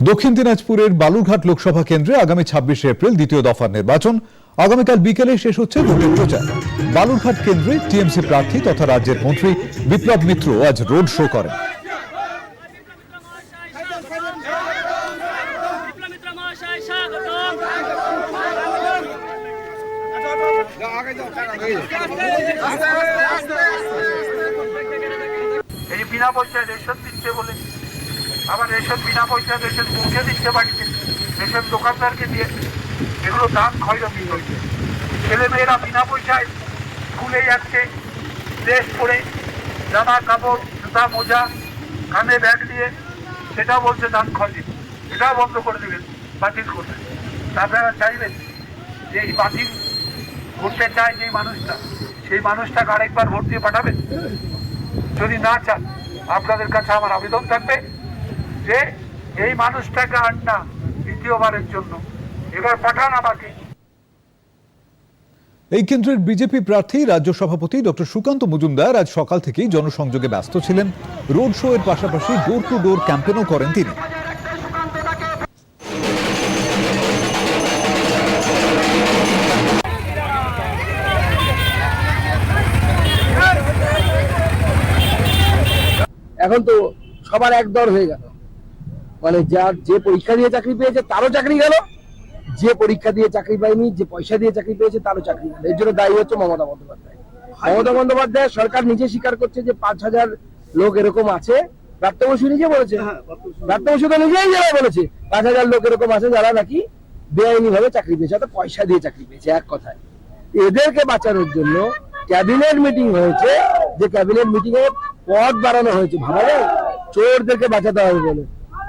দক্ষিণ দিনাজপুরের বালুরঘাট লোকসভা কেন্দ্রে আগামী ছাব্বিশে এপ্রিল দ্বিতীয় দফার নির্বাচন। আগামীকাল বিকেলে শেষ হচ্ছে ভোটের প্রচার। বালুরঘাট কেন্দ্রে টিএমসি প্রার্থী তথা রাজ্যের মন্ত্রী বিপ্লব মিত্র আজ রোড শো করেন। এই বিনা পয়সায় রেশন দিচ্ছে বলে আবার রেশন বিনা পয়সায় রেশন পৌঁছে দিচ্ছে বাড়িতে। রেশন দোকানদারকে দিয়ে এগুলো দাম ক্ষয়রতি হয়েছে ছেলেমেয়েরা বিনা পয়সায় স্কুলে যাচ্ছে, ড্রেস পরে, জামা কাপড়, জুতা, মোজা, কানে ব্যাগ দিয়ে সেটাও বলছে দাম ক্ষয় এটাও বন্ধ করে দেবেন, বাতিল করবেন। আপনারা চাইবেন যে এই বাতিল করতে চায় যে মানুষটা, সেই মানুষটাকে আরেকবার ভোট দিয়ে পাঠাবেন? যদি না চান, আপনাদের কাছে আমার আবেদন থাকবে। যে এই মানুষটাকে আর না দ্বিতীয়বারের জন্য। এবার পাঠান আমাকে। এই কেন্দ্রের বিজেপি প্রার্থী রাজ্য সভাপতি ডক্টর সুকান্ত মজুমদার আজ সকাল থেকেই জনসংযোগে ব্যস্ত ছিলেন। রোড শো এর পাশাপাশি ডোর টু ডোর ক্যাম্পেনও করেন তিনি। এখন তো সবার এক দর হয়ে গেল। মানে যার যে পরীক্ষা দিয়ে চাকরি পেয়েছে তারও চাকরি গেল। যে পরীক্ষা দিয়ে চাকরি পায়নি যে পয়সা দিয়ে চাকরি পেয়েছে তারও চাকরি গেল। এর জন্য দায়ী হচ্ছে মমতা বন্দ্যোপাধ্যায়। মমতা বন্দ্যোপাধ্যায় সরকার নিজে স্বীকার করছে যে পাঁচ হাজার লোক এরকম আছে। প্রাপ্ত বসু নিজে বলেছে। প্রাপ্ত বসু। তো নিজেই যারা বলেছে পাঁচ হাজার লোক এরকম আছে যারা নাকি বেআইনি ভাবে চাকরি পেয়েছে অর্থাৎ পয়সা দিয়ে চাকরি পেয়েছে এক কথায়। এদেরকে বাঁচানোর জন্য ক্যাবিনেট মিটিং হয়েছে। যে ক্যাবিনেট মিটিং এ পদ বাড়ানো হয়েছে ভাবা যায়? চোরদেরকে বাঁচাতে হবে বলে।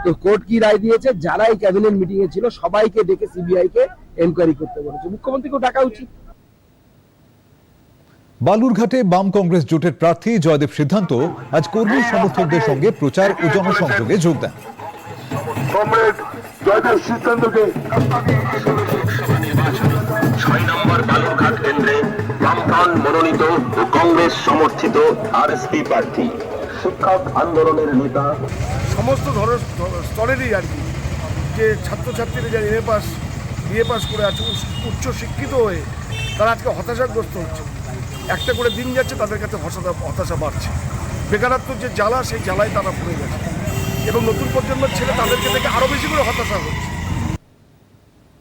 তো কোর্ট কি রায় দিয়েছে? যারা এই ক্যাবিনেট মিটিং এ ছিল সবাইকে ডেকে সিবিআই কে এনকোয়ারি করতে বলেছে। মুখ্যমন্ত্রীকেও ডাকা উচিত। বালুরঘাটে বাম কংগ্রেস জোটের প্রার্থী জয়দেব সিদ্ধান্ত আজ কর্মী সমর্থকদের সঙ্গে প্রচার ও জনসংযোগে যোগ দেন। কমরেড জয়দেব সিদ্ধান্তকে ছয় নম্বর বালুরঘাট কেন্দ্রে বামফ্রন্ট মনোনীত ও কংগ্রেস সমর্থিত আরএসপি প্রার্থী। শিক্ষক আন্দোলনের নেতা সমস্ত ধরনের স্তরেরই আর কি। যে ছাত্রছাত্রীরা যারা এ পাস বিএ পাস করে আছে, উচ্চ শিক্ষিত হয়ে তারা আজকে হতাশাগ্রস্ত হচ্ছে। একটা করে দিন যাচ্ছে, তাদের কাছে হতাশা হতাশা বাড়ছে। বেকারত্ব যে জ্বালা, সেই জ্বালায় তারা পড়ে গেছে। এবং নতুন প্রজন্মের ছেলে তাদেরকে দেখে আরও বেশি করে হতাশা হচ্ছে।